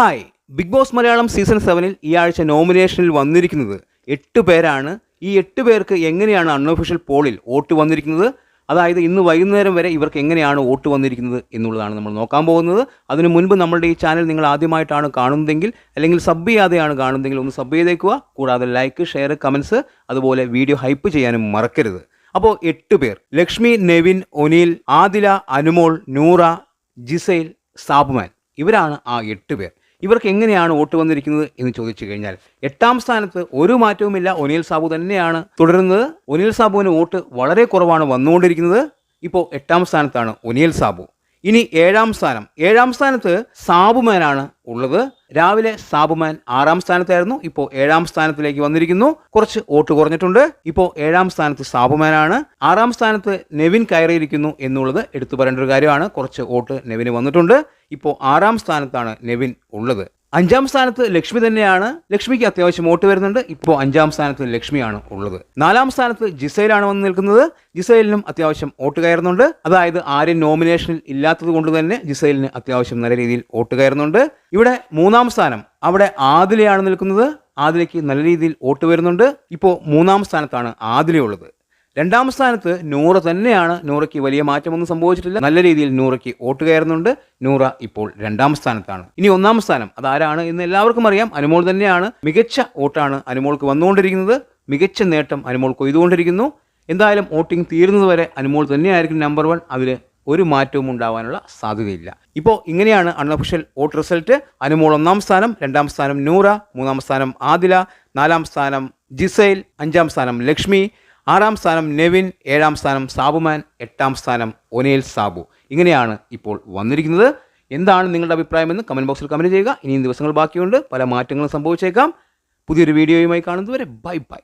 Hi. Bigg Boss Malayalam season സെവനിൽ ഈ ആഴ്ച നോമിനേഷനിൽ വന്നിരിക്കുന്നത് എട്ട് പേരാണ്. ഈ എട്ട് പേർക്ക് എങ്ങനെയാണ് അൺഒഫീഷ്യൽ പോളിൽ വോട്ട് വന്നിരിക്കുന്നത്? അതായത് ഇന്ന് വൈകുന്നേരം വരെ ഇവർക്ക് എങ്ങനെയാണ് വോട്ട് വന്നിരിക്കുന്നത് എന്നുള്ളതാണ് നമ്മൾ നോക്കാൻ പോകുന്നത്. അതിനു മുൻപ് നമ്മളുടെ ഈ ചാനൽ നിങ്ങൾ ആദ്യമായിട്ടാണ് കാണുന്നതെങ്കിൽ അല്ലെങ്കിൽ സബ് ചെയ്യാതെയാണ് കാണുന്നതെങ്കിൽ ഒന്ന് സബ് ചെയ്തേക്കുക. കൂടാതെ ലൈക്ക് ഷെയർ കമൻസ് അതുപോലെ വീഡിയോ ഹൈപ്പ് ചെയ്യാനും മറക്കരുത്. അപ്പോൾ എട്ട് പേർ. ലക്ഷ്മി നെവിൻ ഒനീൽ ആദില അനുമോൾ നൂറ ജിസൈൽ സാബ്മാൻ. ഇവരാണ് ആ എട്ട് പേർ. ഇവർക്ക് എങ്ങനെയാണ് വോട്ട് വന്നിരിക്കുന്നത് എന്ന് ചോദിച്ചു കഴിഞ്ഞാൽ എട്ടാം സ്ഥാനത്ത് ഒരു മാറ്റവുമില്ല. ഒനിൽ സാബു തന്നെയാണ് തുടരുന്നത്. ഒനിൽ സാബുവിന് വോട്ട് വളരെ കുറവാണ് വന്നുകൊണ്ടിരിക്കുന്നത്. ഇപ്പോൾ എട്ടാം സ്ഥാനത്താണ് ഒനിൽ സാബു. ഇനി ഏഴാം സ്ഥാനം. ഏഴാം സ്ഥാനത്ത് സാബുമാനാണ് ഉള്ളത്. രാവിലെ സാബുമാൻ ആറാം സ്ഥാനത്തായിരുന്നു. ഇപ്പോൾ ഏഴാം സ്ഥാനത്തിലേക്ക് വന്നിരിക്കുന്നു. കുറച്ച് വോട്ട് കുറഞ്ഞിട്ടുണ്ട്. ഇപ്പോൾ ഏഴാം സ്ഥാനത്ത് സാബുമാനാണ്. ആറാം സ്ഥാനത്ത് നെവിൻ കയറിയിരിക്കുന്നു എന്നുള്ളത് എടുത്തു പറയേണ്ട ഒരു കാര്യമാണ്. കുറച്ച് വോട്ട് നെവിന് വന്നിട്ടുണ്ട്. ഇപ്പോൾ ആറാം സ്ഥാനത്താണ് നെവിൻ ഉള്ളത്. അഞ്ചാം സ്ഥാനത്ത് ലക്ഷ്മി തന്നെയാണ്. ലക്ഷ്മിക്ക് അത്യാവശ്യം വോട്ട് വരുന്നുണ്ട്. ഇപ്പോൾ അഞ്ചാം സ്ഥാനത്ത് ലക്ഷ്മിയാണ് ഉള്ളത്. നാലാം സ്ഥാനത്ത് ജിസൈലാണ് വന്ന് നിൽക്കുന്നത്. ജിസൈലിനും അത്യാവശ്യം വോട്ട് കയറുന്നുണ്ട്. അതായത് ആരും നോമിനേഷനിൽ ഇല്ലാത്തത് കൊണ്ട് തന്നെ ജിസൈലിന് അത്യാവശ്യം നല്ല രീതിയിൽ വോട്ട് കയറുന്നുണ്ട്. ഇവിടെ മൂന്നാം സ്ഥാനം അവിടെ ആദിലയാണ് നിൽക്കുന്നത്. ആദിലയ്ക്ക് നല്ല രീതിയിൽ വോട്ട് വരുന്നുണ്ട്. ഇപ്പോൾ മൂന്നാം സ്ഥാനത്താണ് ആദിലയുള്ളത് രണ്ടാം സ്ഥാനത്ത് നൂറ തന്നെയാണ്. നൂറയ്ക്ക് വലിയ മാറ്റമൊന്നും സംഭവിച്ചിട്ടില്ല. നല്ല രീതിയിൽ നൂറയ്ക്ക് വോട്ട് കയറുന്നുണ്ട്. നൂറ ഇപ്പോൾ രണ്ടാം സ്ഥാനത്താണ്. ഇനി ഒന്നാം സ്ഥാനം അതാരാണ് എന്ന് എല്ലാവർക്കും അറിയാം. അനുമോൾ തന്നെയാണ്. മികച്ച വോട്ടാണ് അനുമോൾക്ക് വന്നുകൊണ്ടിരിക്കുന്നത്. മികച്ച നേട്ടം അനുമോൾ കൊയ്തുകൊണ്ടിരിക്കുന്നു. എന്തായാലും വോട്ടിംഗ് തീരുന്നതുവരെ അനുമോൾ തന്നെയായിരിക്കും നമ്പർ വൺ. അതിൽ ഒരു മാറ്റവും ഉണ്ടാവാനുള്ള സാധ്യതയില്ല. ഇപ്പോൾ ഇങ്ങനെയാണ് അൺഒഫീഷ്യൽ വോട്ട് റിസൾട്ട്. അനുമോൾ ഒന്നാം സ്ഥാനം രണ്ടാം സ്ഥാനം നൂറ മൂന്നാം സ്ഥാനം ആദില നാലാം സ്ഥാനം ജിസൈൽ അഞ്ചാം സ്ഥാനം ലക്ഷ്മി ആറാം സ്ഥാനം നെവിൻ ഏഴാം സ്ഥാനം സാബുമാൻ എട്ടാം സ്ഥാനം ഒനേൽ സാബു. ഇങ്ങനെയാണ് ഇപ്പോൾ വന്നിരിക്കുന്നത്. എന്താണ് നിങ്ങളുടെ അഭിപ്രായമെന്ന് കമന്റ് ബോക്സിൽ കമന്റ് ചെയ്യുക. ഇനിയും ദിവസങ്ങൾ ബാക്കിയുണ്ട്. പല മാറ്റങ്ങളും സംഭവിച്ചേക്കാം. പുതിയൊരു വീഡിയോയുമായി കാണുന്നതുവരെ ബൈ ബൈ.